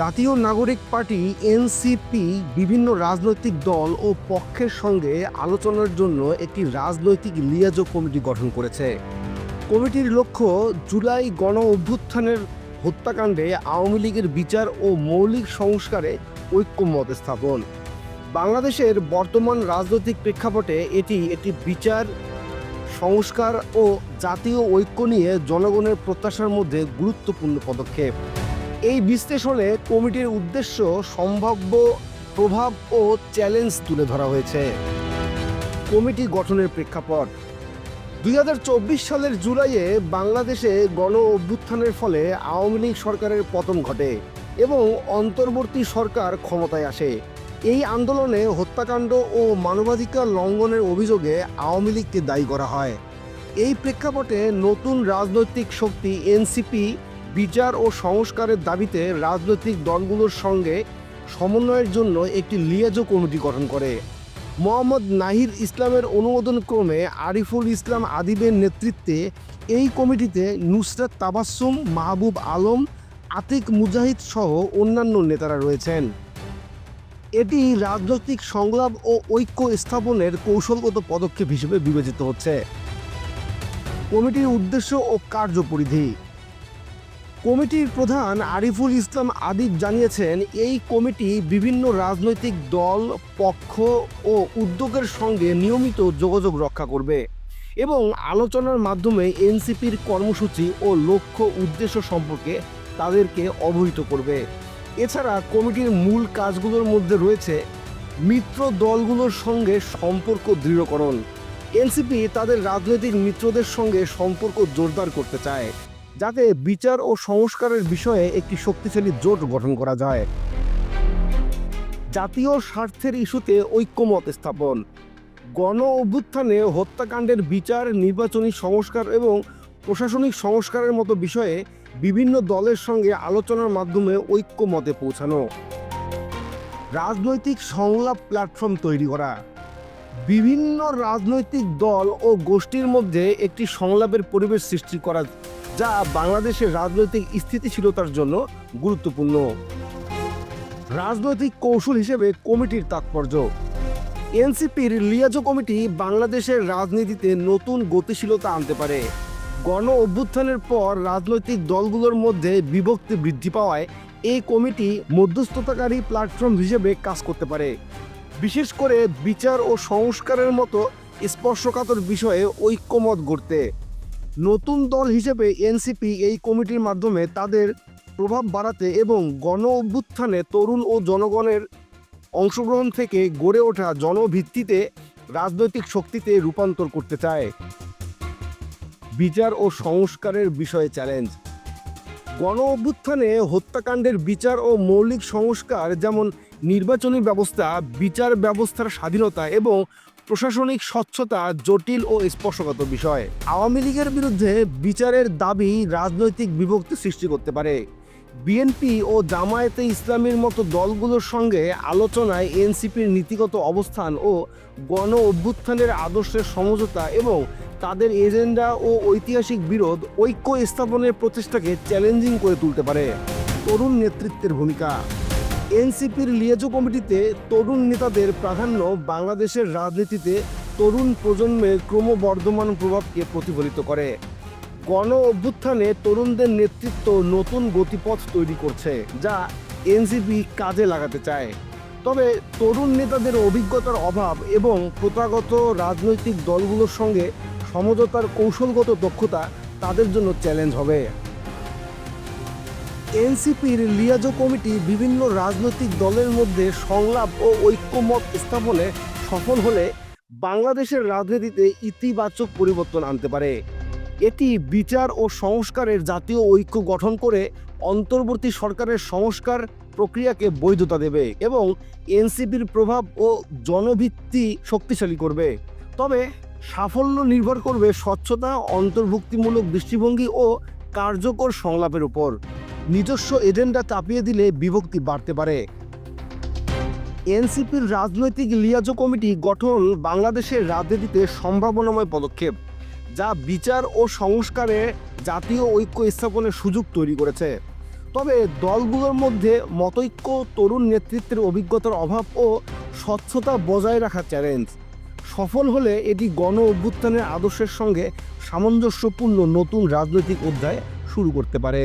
জাতীয় নাগরিক party, NCP, বিভিন্ন রাজনৈতিক দল ও পক্ষের সঙ্গে আলোচনার জন্য একটি রাজনৈতিক লিয়াজো কমিটি গঠন করেছে। কমিটির লক্ষ্য জুলাই গণ অভ্যুত্থানের হত্যাকাণ্ডে আওয়ামী লীগের বিচার ও মৌলিক সংস্কারে ঐক্যমত স্থাপন। বাংলাদেশের বর্তমান রাজনৈতিক প্রেক্ষাপটে এটি একটি বিচার, সংস্কার ও জাতীয় ঐক্য নিয়ে জনগণের প্রত্যাশার মধ্যে গুরুত্বপূর্ণ পদক্ষেপ। এই বিশ্লেষণে কমিটির উদ্দেশ্য সম্ভাব্য প্রভাব ও চ্যালেঞ্জ তুলে ধরা হয়েছে। কমিটি গঠনের প্রেক্ষাপট। দু হাজার চব্বিশ সালের জুলাইয়ে বাংলাদেশে গণ অভ্যুত্থানের ফলে আওয়ামী লীগ সরকারের পতন ঘটে এবং অন্তর্বর্তী সরকার ক্ষমতায় আসে। এই আন্দোলনে হত্যাকাণ্ড ও মানবাধিকার লঙ্ঘনের অভিযোগে আওয়ামী লীগকে দায়ী করা হয়। এই প্রেক্ষাপটে নতুন রাজনৈতিক শক্তি এনসিপি বিচার ও সংস্কারের দাবিতে রাজনৈতিক দলগুলোর সঙ্গে সমন্বয়ের জন্য একটি লিয়াজো কমিটি গঠন করে। মোহাম্মদ নাহির ইসলামের অনুমোদন ক্রমে আরিফুল ইসলাম আদিবের নেতৃত্বে এই কমিটিতে নুসরাত তাবাসসুম, মাহবুব আলম, আতিক মুজাহিদ সহ অন্যান্য নেতারা রয়েছেন। এটি রাজনৈতিক সংলাপ ও ঐক্য স্থাপনের কৌশলগত পদক্ষেপ হিসেবে বিবেচিত হচ্ছে। কমিটির উদ্দেশ্য ও কার্যপরিধি কমিটির প্রধান আরিফুল ইসলাম আদিব জানিয়েছেন, এই কমিটি বিভিন্ন রাজনৈতিক দল, পক্ষ ও উদ্যোগের সঙ্গে নিয়মিত যোগাযোগ রক্ষা করবে এবং আলোচনার মাধ্যমে এনসিপির কর্মসূচি ও লক্ষ্য উদ্দেশ্য সম্পর্কে তাদেরকে অবহিত করবে। এছাড়া কমিটির মূল কাজগুলোর মধ্যে রয়েছে মিত্র দলগুলোর সঙ্গে সম্পর্ক দৃঢ়করণ। এনসিপি তাদের রাজনৈতিক মিত্রদের সঙ্গে সম্পর্ক জোরদার করতে চায়। যাতে বিচার ও সংস্কারের বিষয়ে একটি শক্তিশালী জোট গঠন করা যায়। জাতীয় স্বার্থের ইস্যুতে ঐক্যমত স্থাপন। গণ অভ্যুত্থানে হত্যাকাণ্ডের বিচার, নির্বাচনী সংস্কার এবং প্রশাসনিক সংস্কারের মতো বিষয়ে বিভিন্ন দলের সঙ্গে আলোচনার মাধ্যমে ঐক্যমতে পৌঁছানো। রাজনৈতিক সংলাপ প্ল্যাটফর্ম তৈরি করা। বিভিন্ন রাজনৈতিক দল ও গোষ্ঠীর মধ্যে একটি সংলাপের পরিবেশ সৃষ্টি করা যা বাংলাদেশের রাজনৈতিক স্থিতিশীলতার জন্য গুরুত্বপূর্ণ। রাজনৈতিক কৌশল হিসেবে কমিটির তাৎপর্য। এনসিপির লিয়াজো কমিটি বাংলাদেশের রাজনীতিতে নতুন গতিশীলতা আনতে পারে। গণ অভ্যুত্থানের পর রাজনৈতিক দলগুলোর মধ্যে বিভক্তি বৃদ্ধি পাওয়ায় এই কমিটি মধ্যস্থতাকারী প্ল্যাটফর্ম হিসেবে কাজ করতে পারে। বিশেষ করে বিচার ও সংস্কারের মতো স্পর্শকাতর বিষয়ে ঐক্যমত গড়তে। নতুন দল হিসেবে এনসিপি এই কমিটির মাধ্যমে তাদের প্রভাব বাড়াতে এবং গণ অভ্যুত্থানে তরুণ ও জনগণের অংশগ্রহণ থেকে গড়ে ওঠা জনভিত্তিতে রাজনৈতিক শক্তিতে রূপান্তর করতে চায়। বিচার ও সংস্কারের বিষয়ে চ্যালেঞ্জ। গণ অভ্যুত্থানে হত্যাকাণ্ডের বিচার ও মৌলিক সংস্কার যেমন নির্বাচনী ব্যবস্থা, বিচার ব্যবস্থার স্বাধীনতা এবং প্রশাসনিক স্বচ্ছতা জটিল ও স্পর্শগত বিষয়। আওয়ামী লীগের বিরুদ্ধে বিচারের দাবি রাজনৈতিক বিভক্তি সৃষ্টি করতে পারে। বিএনপি ও জামায়াতে ইসলামের মতো দলগুলোর সঙ্গে আলোচনায় এনসিপির নীতিগত অবস্থান ও গণ অভ্যুত্থানের আদর্শের সমঝোতা এবং তাদের এজেন্ডা ও ঐতিহাসিক বিরোধ ঐক্য স্থাপনের প্রচেষ্টাকে চ্যালেঞ্জিং করে তুলতে পারে। তরুণ নেতৃত্বের ভূমিকা এনসিপির লিয়েজো কমিটিতে তরুণ নেতাদের প্রাধান্য বাংলাদেশের রাজনীতিতে তরুণ প্রজন্মের ক্রমবর্ধমান প্রভাবকে প্রতিফলিত করে। গণ অভ্যুত্থানে তরুণদের নেতৃত্ব নতুন গতিপথ তৈরি করছে, যা এনসিপি কাজে লাগাতে চায়। তবে তরুণ নেতাদের অভিজ্ঞতার অভাব এবং প্রথাগত রাজনৈতিক দলগুলোর সঙ্গে সমঝোতার কৌশলগত দক্ষতা তাদের জন্য চ্যালেঞ্জ হবে। এনসিপির লিয়াজো কমিটি বিভিন্ন রাজনৈতিক দলের মধ্যে সংলাপ ও ঐক্যমত স্থাপনে সফল হলে বাংলাদেশের রাজনীতিতে ইতিবাচক পরিবর্তন আনতে পারে। এটি বিচার ও সংস্কারের জাতীয় ঐক্য গঠন করে অন্তর্বর্তী সরকারের সংস্কার প্রক্রিয়াকে বৈধতা দেবে এবং এনসিপির প্রভাব ও জনভিত্তি শক্তিশালী করবে। তবে সাফল্য নির্ভর করবে স্বচ্ছতা, অন্তর্ভুক্তিমূলক দৃষ্টিভঙ্গি ও কার্যকর সংলাপের উপর। নিজস্ব এজেন্ডা চাপিয়ে দিলে বিভক্তি বাড়তে পারে। এনসিপির রাজনৈতিক লিয়াজো কমিটি গঠন বাংলাদেশের রাজনীতিতে সম্ভাবনাময় পদক্ষেপ, যা বিচার ও সংস্কারে জাতীয় ঐক্য স্থাপনের সুযোগ তৈরি করেছে। তবে দলগুলোর মধ্যে মতৈক্য, তরুণ নেতৃত্বের অভিজ্ঞতার অভাব ও স্বচ্ছতা বজায় রাখা চ্যালেঞ্জ সফল হলে এটি গণ অভ্যুত্থানের আদর্শের সঙ্গে সামঞ্জস্যপূর্ণ নতুন রাজনৈতিক অধ্যায় শুরু করতে পারে।